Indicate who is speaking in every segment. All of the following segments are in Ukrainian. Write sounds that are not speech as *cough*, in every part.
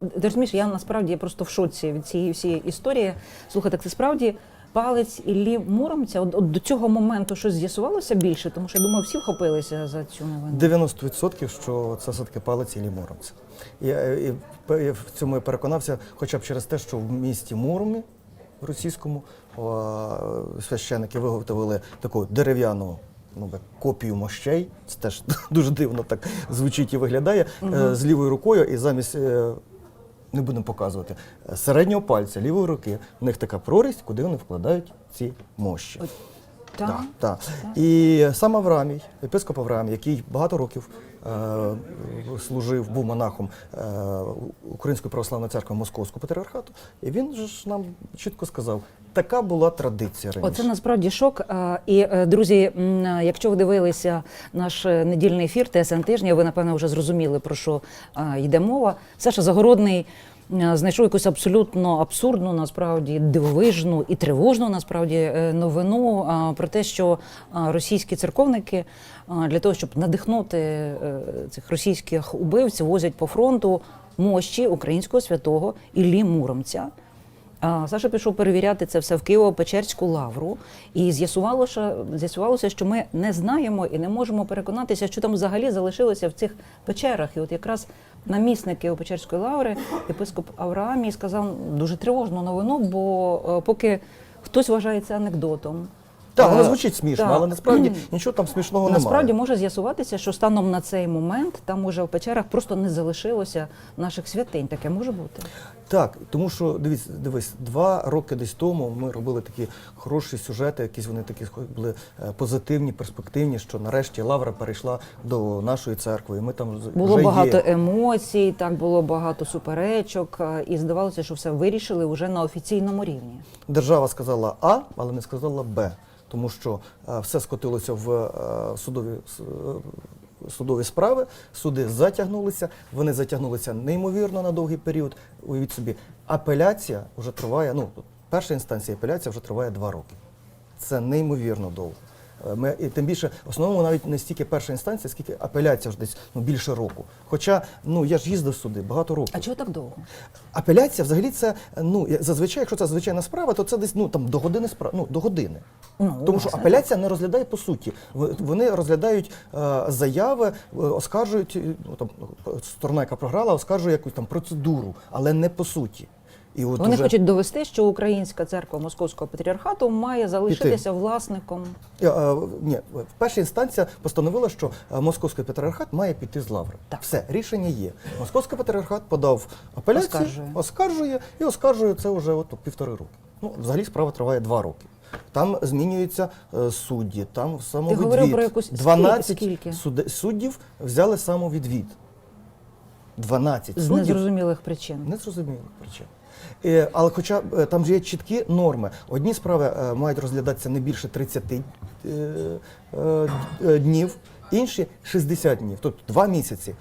Speaker 1: Ти розумієш, я насправді просто в шоці від цієї всієї історії. Слухай, так це справді палець Іллі Муромця. От, от до цього моменту щось з'ясувалося більше, тому що я думаю, всі вхопилися за цю новину.
Speaker 2: 90% що це все-таки палець і Муромця. Я, і, я в цьому я переконався, хоча б через те, що в місті Муромі російському о, священики виготовили таку дерев'яну. Ну, як копію мощей, це теж *laughs* дуже дивно так звучить і виглядає е, з лівою рукою, і замість е, не будемо показувати е, середнього пальця лівої руки. У них така прорізь, куди вони вкладають ці мощі.
Speaker 1: Так?
Speaker 2: Так. І сам Аврамій, епископ Авраамій, який багато років служив, був монахом е, Української православної церкви Московського патріархату, і він ж нам чітко сказав, така була традиція раніше.
Speaker 1: Оце насправді шок. І е, друзі, якщо ви дивилися наш е, недільний ефір ТСН тижня, ви напевно вже зрозуміли про що йде мова. Саша Загородний е, знайшов якусь абсолютно абсурдну, насправді дивовижну і тривожну насправді е, новину про те, що російські церковники для того, щоб надихнути е, цих російських убивців, возять по фронту мощі українського святого Іллі Муромця. Саша пішов перевіряти це все в Києво-Печерську лавру, і з'ясувалося, з'ясувалося, що ми не знаємо і не можемо переконатися, що там взагалі залишилося в цих печерах. І от якраз намісник Києво-Печерської лаври, єпископ Авраамій, сказав дуже тривожну новину, бо е, поки хтось вважає це анекдотом.
Speaker 2: Так, воно
Speaker 1: е,
Speaker 2: звучить смішно,
Speaker 1: так.
Speaker 2: але насправді нічого там смішного
Speaker 1: Насправді
Speaker 2: немає.
Speaker 1: може з'ясуватися, що станом на цей момент там уже в печерах просто не залишилося наших святинь. Таке може бути.
Speaker 2: Так, тому що дивись, дивись, два роки десь тому ми робили такі хороші сюжети, якісь вони такі були е, позитивні, перспективні, що нарешті Лавра перейшла до нашої церкви, і ми там
Speaker 1: Було
Speaker 2: вже
Speaker 1: багато
Speaker 2: є.
Speaker 1: емоцій, так було багато суперечок, е, і здавалося, що все вирішили вже на офіційному рівні.
Speaker 2: Держава сказала А, але не сказала Б, тому що е, все скотилося в е, судові е, судові справи, суди затягнулися, вони затягнулися неймовірно на довгий період. Уявіть собі, апеляція вже триває. Ну перша інстанція апеляція вже триває два роки. Це неймовірно довго. Е, Ми, і тим більше, в основному навіть не стільки перша інстанція, скільки апеляція вже десь ну, більше року. Хоча ну я ж їздив суди багато років.
Speaker 1: А чого так довго?
Speaker 2: Апеляція взагалі це ну зазвичай, якщо це звичайна справа, то це десь ну там до години справ, ну до години.
Speaker 1: Ну,
Speaker 2: Тому що апеляція не розглядає по суті. Вони розглядають е, заяви, е, оскаржують е, ну, там сторона, яка програла, оскаржує якусь там процедуру, але не по суті. І от
Speaker 1: Вони
Speaker 2: уже-
Speaker 1: хочуть довести, що Українська церква Московського патріархату має залишитися власником.
Speaker 2: Е, е, Ні, перша інстанція постановила, що е, московський патріархат має піти з лаври.
Speaker 1: Так.
Speaker 2: Все, рішення є. Московський патріархат подав апеляцію,
Speaker 1: Оскаржує.
Speaker 2: оскаржує і оскаржує це вже от півтори роки. Ну, взагалі справа триває два роки. Там змінюються е, судді, там самовідвід.
Speaker 1: про якусь-
Speaker 2: 12
Speaker 1: скільки?
Speaker 2: суде- суддів взяли самовідвід. 12
Speaker 1: З
Speaker 2: суддів
Speaker 1: незрозумілих причин.
Speaker 2: Незрозумілих причин. Е, але хоча е, там же є чіткі норми. Одні справи е, мають розглядатися не більше 30 е, е, е, днів, інші 60 днів, тобто два місяці.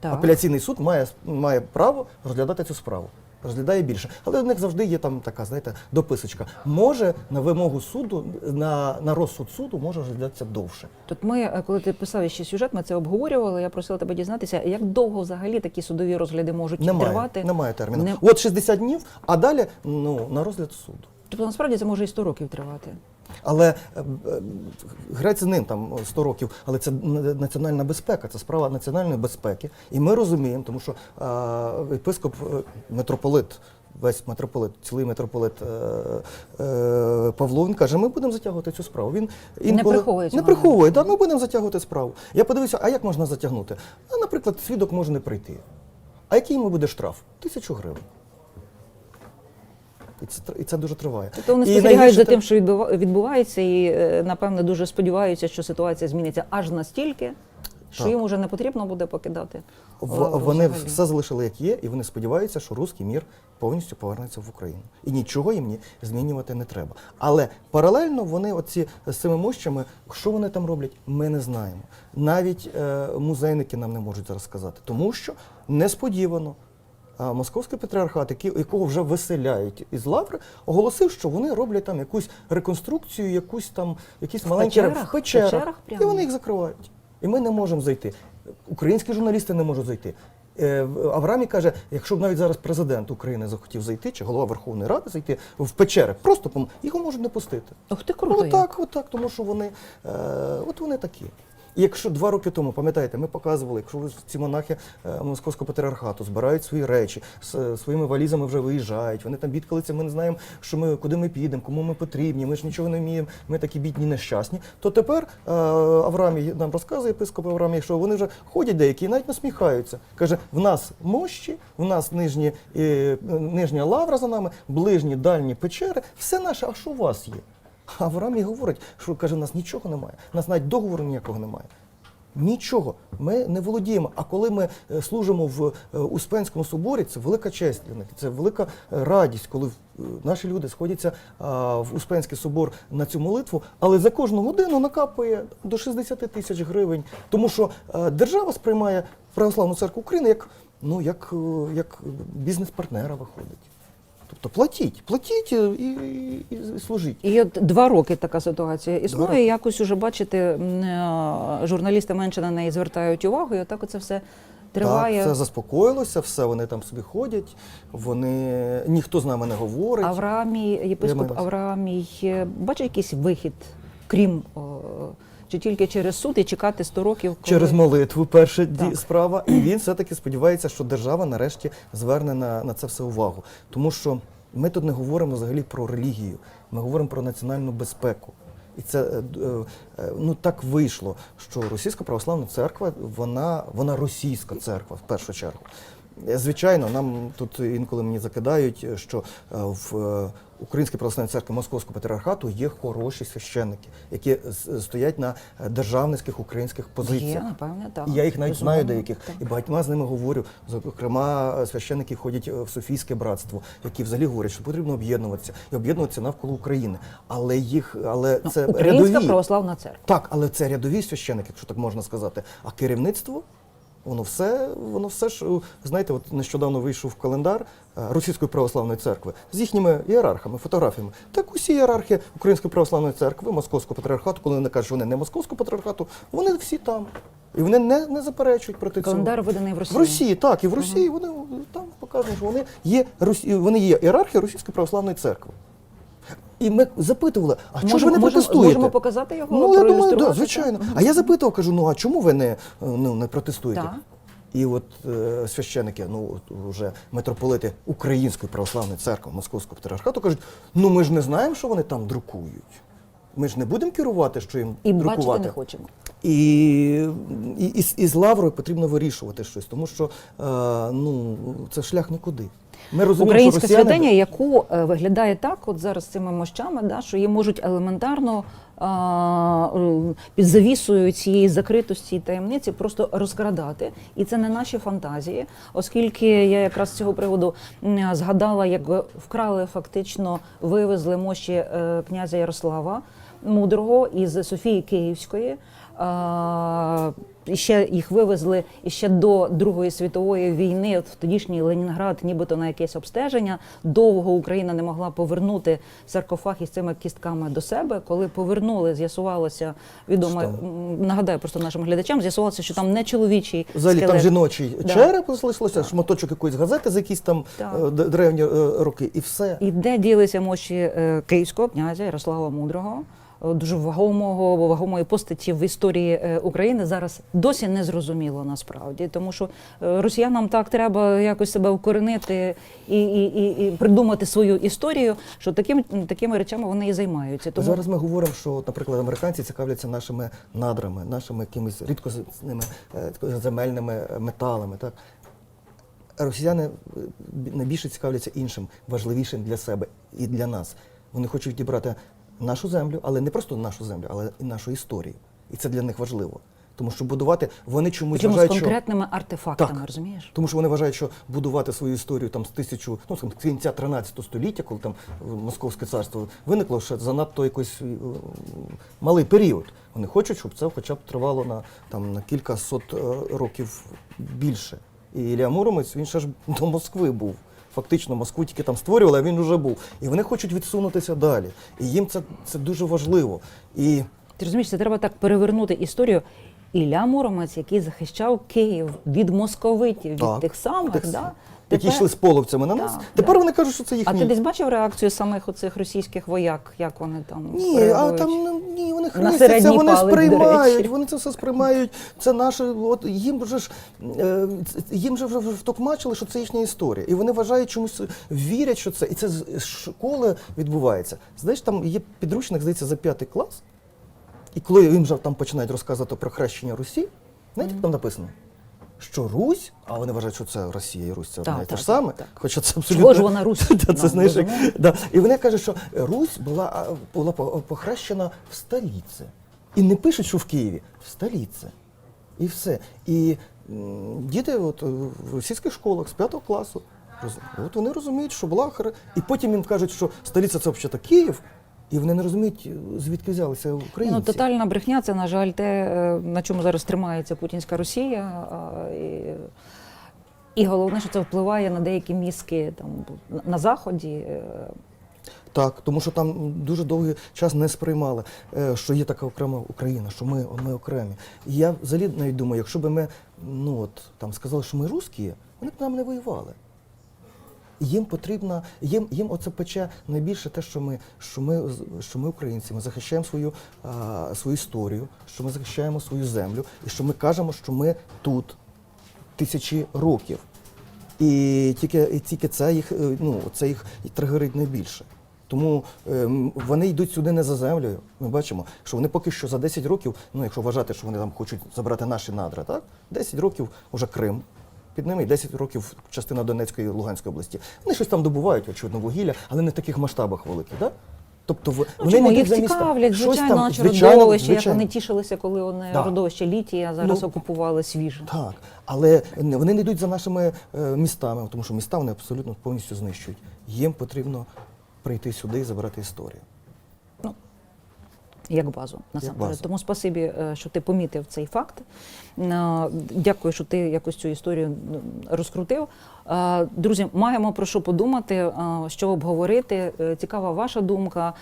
Speaker 1: Так.
Speaker 2: Апеляційний суд має, має право розглядати цю справу. Розглядає більше. Але у них завжди є там така, знаєте, дописочка. Може на вимогу суду, на, на розсуд суду може розглядатися довше.
Speaker 1: Тут ми, е, коли ти писав ще сюжет, ми це обговорювали. Я просила тебе дізнатися, як довго взагалі такі судові розгляди можуть
Speaker 2: Немає,
Speaker 1: тривати.
Speaker 2: немає терміну.
Speaker 1: Не-
Speaker 2: От 60 днів, а далі ну, на розгляд суду.
Speaker 1: Тобто насправді це може і 100 років тривати.
Speaker 2: Але е, е, грець з ним там 100 років, але це національна безпека, це справа національної безпеки. І ми розуміємо, тому що е, єпископ, е, митрополит, весь митрополит, цілий митрополит Павло, він каже, ми будемо затягувати цю справу. Він інколи-
Speaker 1: приховує
Speaker 2: Не приховує, да, ми будемо затягувати справу. Я подивився, а як можна затягнути? А, наприклад, свідок може не прийти. А який йому буде штраф? Тисячу гривень. І це, і це дуже триває.
Speaker 1: Тобто вони спостерігають за тим, що відбува- відбувається, і е, напевне дуже сподіваються, що ситуація зміниться аж настільки, що
Speaker 2: Так.
Speaker 1: їм уже не потрібно буде покидати.
Speaker 2: В- Вони
Speaker 1: взагалі.
Speaker 2: все залишили як є, і вони сподіваються, що руський мір повністю повернеться в Україну. І нічого їм ні змінювати не треба. Але паралельно вони, оці з цими мощами, що вони там роблять, ми не знаємо. Навіть е, музейники нам не можуть зараз сказати, тому що несподівано. Московський патріархат, який, якого вже виселяють із лаври, оголосив, що вони роблять там якусь реконструкцію, якусь там якісь маленькі
Speaker 1: печерах?
Speaker 2: в печерах, і вони їх закривають. І ми не можемо зайти. Українські журналісти не можуть зайти. Е, Авраамій каже, якщо б навіть зараз президент України захотів зайти, чи голова Верховної Ради зайти в печери, просто його можуть не пустити.
Speaker 1: Ох ти круто. як.
Speaker 2: Отак, отак, тому що вони, е, от вони такі. І якщо два роки тому, пам'ятаєте, ми показували, якщо ці монахи е, московського патріархату збирають свої речі, з е, своїми валізами вже виїжджають, вони там бідкалися, ми не знаємо, що ми, куди ми підемо, кому ми потрібні, ми ж нічого не вміємо, ми такі бідні, нещасні. То тепер е, Авраамій нам розказує, єпископ Авраамій, що вони вже ходять деякі навіть насміхаються. Каже, в нас мощі, в нас нижні, нижня лавра за нами, ближні, дальні печери, все наше, а що у вас є? А Авраамій говорить, що каже, у нас нічого немає, у нас навіть договору ніякого немає. Нічого, ми не володіємо. А коли ми е, служимо в е, Успенському соборі, це велика честь для них, це велика е, радість, коли наші люди сходяться в Успенський собор на цю молитву, але за кожну годину накапує до 60 тисяч гривень, тому що держава сприймає Православну церкву України як, ну, як, як бізнес-партнера виходить. Тобто платіть, платіть е, і, і, і служіть.
Speaker 1: І от два роки така ситуація існує. Якось уже бачите, е, журналісти менше на неї звертають увагу, і отак оце все триває.
Speaker 2: Так, все заспокоїлося, все вони там собі ходять, вони ніхто з нами не говорить.
Speaker 1: Авраамій, єпископ. Авраамій, е, бачить якийсь вихід, крім о, чи тільки через суд і чекати 100 років, коли...
Speaker 2: Через молитву перша
Speaker 1: Так.
Speaker 2: справа, і він все-таки сподівається, що держава нарешті зверне на, на це все увагу. Тому що ми тут не говоримо взагалі про релігію, ми говоримо про національну безпеку. І це е, е, е, ну так вийшло, що Російська православна церква, вона, вона російська церква в першу чергу. Звичайно, нам тут інколи мені закидають, що е, в е, Українській православній церкві Московського патріархату є хороші священники, які стоять на е, державницьких українських позиціях.
Speaker 1: Є, напевне, так.
Speaker 2: І я їх навіть знаю деяких,
Speaker 1: так.
Speaker 2: і багатьма з ними говорю. Зокрема, священники ходять в Софійське братство, які взагалі говорять, що потрібно об'єднуватися і об'єднуватися навколо України. Але їх, але
Speaker 1: Ну,
Speaker 2: це
Speaker 1: Українська
Speaker 2: рядові.
Speaker 1: православна церква.
Speaker 2: Так, але це рядові священики, якщо так можна сказати. А керівництво, воно все, воно все ж, е, знаєте, от нещодавно вийшов календар е, Російської православної церкви з їхніми ієрархами, фотографіями. Так усі ієрархи Української православної церкви, Московського патріархату, коли вони кажуть, що вони не Московського патріархату, вони всі там. І вони не, не заперечують проти цього.
Speaker 1: Календар виданий в Росії.
Speaker 2: В Росії, так, і в Росії вони там показують, що вони є вони є ієрархи Російської православної церкви. І ми запитували, а чому ви не
Speaker 1: можемо,
Speaker 2: протестуєте?
Speaker 1: можемо показати його?
Speaker 2: Ну, я думаю,
Speaker 1: проілюструвати?
Speaker 2: да, звичайно. А я запитав, кажу, ну а чому ви не, ну, не протестуєте?
Speaker 1: Так.
Speaker 2: І от е, священики, ну от вже митрополити Української православної церкви Московського патріархату кажуть, ну ми ж не знаємо, що вони там друкують. Ми ж не будемо керувати, що їм
Speaker 1: І
Speaker 2: друкувати.
Speaker 1: бачити не хочемо.
Speaker 2: І, і, і, з- і з лаврою потрібно вирішувати щось, тому що е, ну, це шлях нікуди. Ми розуміємо,
Speaker 1: Українська
Speaker 2: що росіяни...
Speaker 1: святиня, яку е, виглядає так, от зараз цими мощами, да, що її можуть елементарно а, е, під завісою цієї закритості і таємниці просто розкрадати. І це не наші фантазії, оскільки я якраз з цього приводу згадала, як вкрали фактично, вивезли мощі е, князя Ярослава Мудрого із Софії Київської. І ще їх вивезли ще до Другої світової війни от в тодішній Ленінград, нібито на якесь обстеження. Довго Україна не могла повернути саркофаг із цими кістками до себе. Коли повернули, з'ясувалося відомо.
Speaker 2: Що?
Speaker 1: Нагадаю просто нашим глядачам, з'ясувалося, що там не чоловічий
Speaker 2: Взагалі там
Speaker 1: скелет.
Speaker 2: жіночий
Speaker 1: Да.
Speaker 2: череп залишилося, шматочок якоїсь газети за якісь там
Speaker 1: Так.
Speaker 2: е, древні е, роки, і все.
Speaker 1: І де ділися мощі е, київського князя Ярослава Мудрого, дуже вагомого, вагомої постаті в історії е, України зараз досі не зрозуміло насправді, тому що е, росіянам так треба якось себе вкоренити і, і, і, і придумати свою історію, що таким, такими речами вони і займаються. Тому
Speaker 2: Зараз ми говоримо, що, наприклад, американці цікавляться нашими надрами, нашими якимись рідкозними е, земельними е, металами. Так? Росіяни е, найбільше цікавляться іншим, важливішим для себе і для нас. Вони хочуть відібрати нашу землю, але не просто нашу землю, але і нашу історію. І це для них важливо. Тому що будувати вони чомусь
Speaker 1: причому з
Speaker 2: вважають, що
Speaker 1: конкретними артефактами,
Speaker 2: Так.
Speaker 1: розумієш?
Speaker 2: тому що вони вважають, що будувати свою історію там з тисячу, ну з кінця 13 століття, коли там Московське царство виникло, ще занадто якийсь е, малий період. Вони хочуть, щоб це хоча б тривало на там на кілька сот е, років більше. І Ілля Муромець він ще ж до Москви був. Фактично Москву тільки там створювали, а він вже був. І вони хочуть відсунутися далі. І їм це, це дуже важливо. І
Speaker 1: Ти розумієш, це треба так перевернути історію. Ілля Муромець, який захищав Київ від московитів, від
Speaker 2: Так,
Speaker 1: тих самих,
Speaker 2: тих-
Speaker 1: да?
Speaker 2: Які йшли з половцями на нас.
Speaker 1: Так,
Speaker 2: Тепер
Speaker 1: да.
Speaker 2: вони кажуть, що це
Speaker 1: А
Speaker 2: їхні.
Speaker 1: ти десь бачив реакцію самих оцих російських вояк, як вони там
Speaker 2: Ні, а там ну, ні, вони хрестяться, вони
Speaker 1: палець,
Speaker 2: сприймають, вони це все сприймають. Це наше, от їм вже ж е, їм же вже втокмачили, що це їхня історія. І вони вважають чомусь, вірять, що це. І це з з школи відбувається. Знаєш, там є підручник, здається, за п'ятий клас. І коли їм вже там починають розказувати про хрещення Русі, знаєте, як там написано? Що Русь, а вони вважають, що це Росія і Русь це одне і те ж саме, хоча це
Speaker 1: Чого
Speaker 2: абсолютно
Speaker 1: ж вона Русь? *laughs*
Speaker 2: Та, це
Speaker 1: Ну,
Speaker 2: знаєш, як- да. І вони кажуть, що Русь була, а, була по- похрещена в столиці. І не пишуть, що в Києві, в столиці. І все. І м, діти от, е, в російських школах з 5 класу, роз- от вони розуміють, що була хра. І потім їм кажуть, що столиця це взагалі Київ, і вони не розуміють, звідки взялися українці.
Speaker 1: Ну, тотальна брехня це, на жаль, те, е, на чому зараз тримається путінська Росія. І, і головне, що це впливає на деякі мізки там, на- на Заході. е,
Speaker 2: Так, тому що там дуже довгий час не сприймали, е, що є така окрема Україна, що ми, ми окремі. І я взагалі навіть думаю, якщо б ми ну, от, там, сказали, що ми русські, вони б нам не воювали. Їм потрібно, їм, їм оце пече найбільше те, що ми, що ми, що ми українці, ми захищаємо свою, а, свою історію, що ми захищаємо свою землю, і що ми кажемо, що ми тут тисячі років. І тільки, і тільки це їх, е, ну, це їх тригерить найбільше. Тому е, вони йдуть сюди не за землею. Ми бачимо, що вони поки що за 10 років, ну якщо вважати, що вони там хочуть забрати наші надра, так? 10 років уже Крим. Під ними і 10 років частина Донецької і Луганської області. Вони щось там добувають, очевидно, вугілля, але не в таких масштабах великих. Да? Тобто в-
Speaker 1: Ну,
Speaker 2: вони не
Speaker 1: їх цікавлять, звичайно,
Speaker 2: там,
Speaker 1: наші
Speaker 2: звичайно,
Speaker 1: родовища, як вони тішилися, коли вони
Speaker 2: Да.
Speaker 1: родовище літії, а зараз
Speaker 2: Ну,
Speaker 1: окупували свіже.
Speaker 2: Так, але вони не йдуть за нашими е, містами, тому що міста вони абсолютно повністю знищують. Їм потрібно прийти сюди і забрати історію.
Speaker 1: Як базу насамперед. Тому спасибі, е, що ти помітив цей факт. Е, Дякую, що ти якось цю історію розкрутив. Е, Друзі, маємо про що подумати, е, що обговорити. Е, Цікава ваша думка.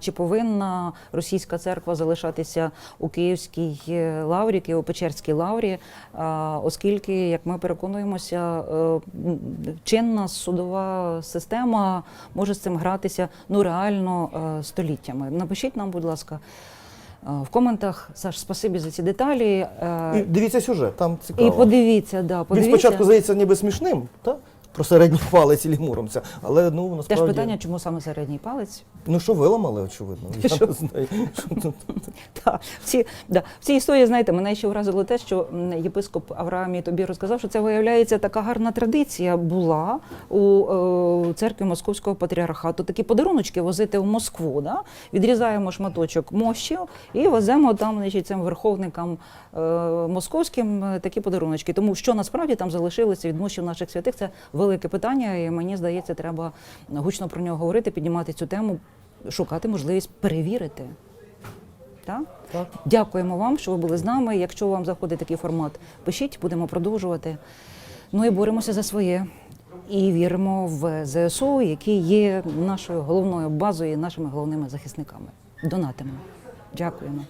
Speaker 1: Чи повинна російська церква залишатися у Київській лаврі, Києво-Печерській лаврі, оскільки, як ми переконуємося, чинна судова система може з цим гратися ну реально століттями. Напишіть нам, будь ласка. Е, В коментах Саш, спасибі за ці деталі. е,
Speaker 2: І дивіться сюжет, там цікаво.
Speaker 1: І подивіться, да,
Speaker 2: Він
Speaker 1: подивіться.
Speaker 2: спочатку здається ніби смішним, та? Про середній палець і муромця, але ну
Speaker 1: Теж питання, чому саме середній палець?
Speaker 2: Ну що виламали, очевидно. Я
Speaker 1: Що?
Speaker 2: не знаю. *laughs*
Speaker 1: В, цій, історії, знаєте, мене ще вразило те, що єпископ Авраамій тобі розказав, що це виявляється така гарна традиція була у е, церкві Московського патріархату. Такі подаруночки возити в Москву. Да? Відрізаємо шматочок мощів і веземо там значить, цим верховникам е, московським е, такі подаруночки. Тому що насправді там залишилося від мощів наших святих, це велике питання, і мені здається, треба гучно про нього говорити, піднімати цю тему, шукати можливість перевірити. Так?
Speaker 2: Так.
Speaker 1: Дякуємо вам, що ви були з нами. Якщо вам заходить такий формат, пишіть, будемо продовжувати. Ну і боремося за своє. І віримо в ЗСУ, які є нашою головною базою, і нашими головними захисниками. Донатимо. Дякуємо.